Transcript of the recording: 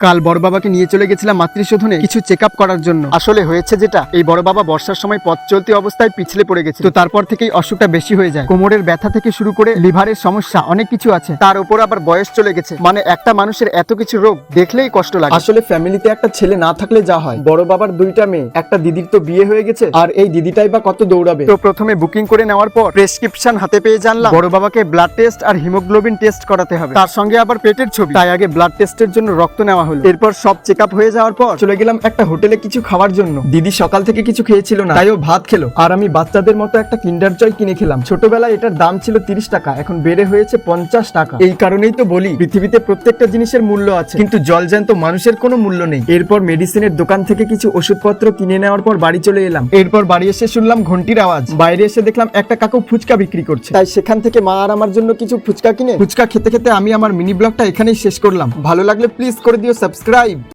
কাল বড় বাবাকে নিয়ে চলে গেছিলাম মাতৃশোধনে কিছু চেক আপ করার জন্য। আসলে হয়েছে যেটা এই বড় বাবা বর্ষার সময় পথ চলতি অবস্থায় পিছলে পড়ে গেছে তো তারপর থেকেই অসুখটা বেশি হয়ে যায়। কোমরের ব্যথা থেকে শুরু করে লিভারের সমস্যা অনেক কিছু আছে। তার উপর আবার বয়স চলে গেছে। মানে একটা মানুষের এত কিছু রোগ দেখলেই কষ্ট লাগে। আসলে ফ্যামিলিতে একটা ছেলে না থাকলে যা হয়। বড় বাবার দুইটা মেয়ে একটা দিদির তো বিয়ে হয়ে গেছে আর এই দিদিটাই বা কত দৌড়াবে? তো প্রথমে বুকিং করে নেওয়ার পর প্রেসক্রিপশন হাতে পেয়ে জানলাম বড় বাবাকে ব্লাড টেস্ট আর হিমোগ্লোবিন টেস্ট করাতে হবে। তার সঙ্গে আবার পেটের ছবি। তাই আগে ব্লাড টেস্টের জন্য রক্ত নেওয়া হলো। এরপর সব চেক আপ হয়ে যাওয়ার পর চলে গেলাম একটা হোটেলে কিছু খাওয়ার জন্য। দিদি সকাল থেকে কিছু খেয়েছিল না তাই ও ভাত খেলো। আর আমি বাচ্চাদের মতো একটা কিন্ডার জয় কিনে খেলাম। ছোটবেলায় এটার দাম ছিল তিরিশ টাকা, এখন বেড়ে হয়েছে পঞ্চাশ টাকা। এই কারণেই তো বলি, পৃথিবীতে প্রত্যেকটা জিনিসের মূল্য আছে। কিন্তু জলজ্যান্ত মানুষের কোনো মূল্য নেই। এরপর মেডিসিনের দোকান থেকে কিছু ওষুধপত্র কিনে নেওয়ার পর বাড়ি চলে এলাম। এরপর বাড়ি এসে শুনলাম ঘন্টির আওয়াজ। বাইরে এসে দেখলাম একটা কাকু ফুচকা বিক্রি করছে। তাই সেখান থেকে মা আর আমার জন্য কিছু ফুচকা কিনে, ফুচকা খেতে খেতে আমি আমার মিনি ব্লগটা এখানেই শেষ করলাম। ভালো লাগলে প্লিজ করে দিও সাবস্ক্রাইব